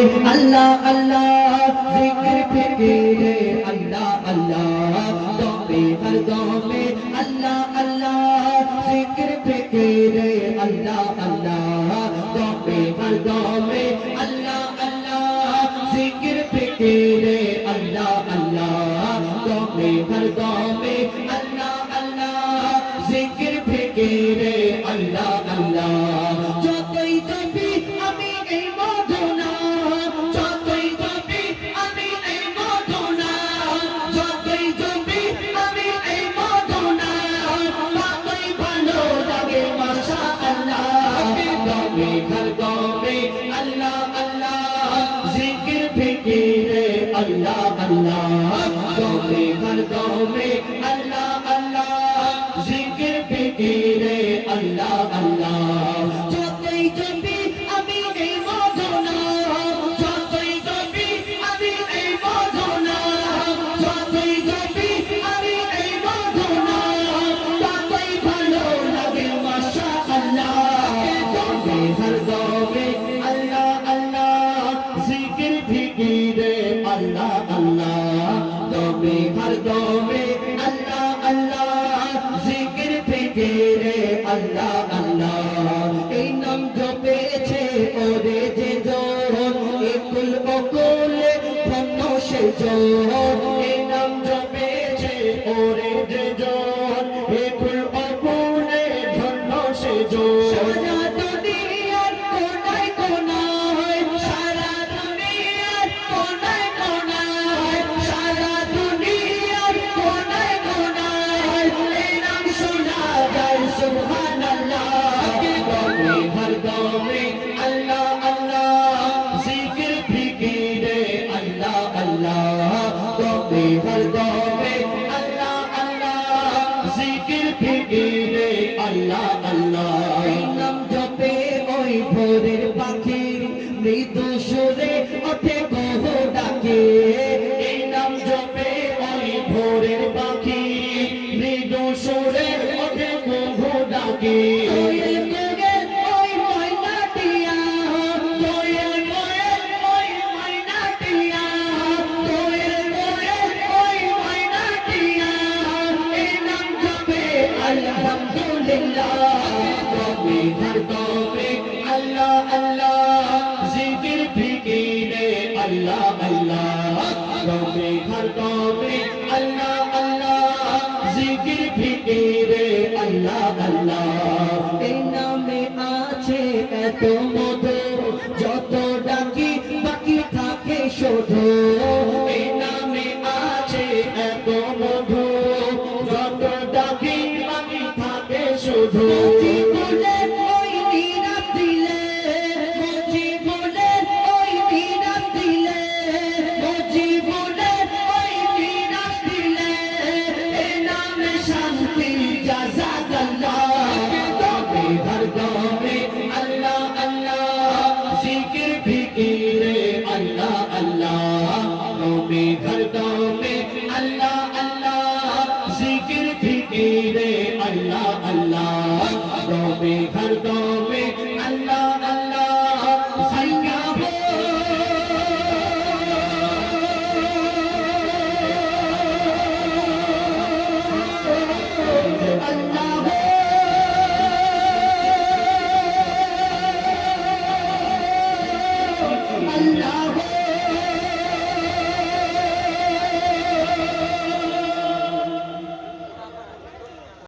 আল্লাহ আল্লাহ, জিকির ফিকিরে, আল্লাহ আল্লাহ, দমে, হর দমে, আল্লাহ আল্লাহ, জিকির ফিকিরে, আল্লাহ আল্লাহ, দমে, হর দমে, আল্লাহ আল্লাহ, জিকির ফিকির। রে আল্লাহ আল্লাহ। দমে হর দমে আল্লাহ আল্লাহ। জিকির ফিকিরে আল্লাহ আল্লাহ। আল্লাহ আল্লাহ, দমে হর দমে আল্লাহ আল্লাহ, জিকির, ফিকিরে, আল্লাহ আল্লাহ। এই নাম জপেছে ওরে যে জন একুল অকুল ধন্য সে জন। এই নাম জপেছে ওরে যে জন একুল অকুল ধন্য সে জন। Allah, Allah, in name আছে এত প্রভু জিকিরে আল্লাহ আল্লাহ। দমে ঘর দমে আল্লাহ আল্লাহ। সাইয়া হো। Allah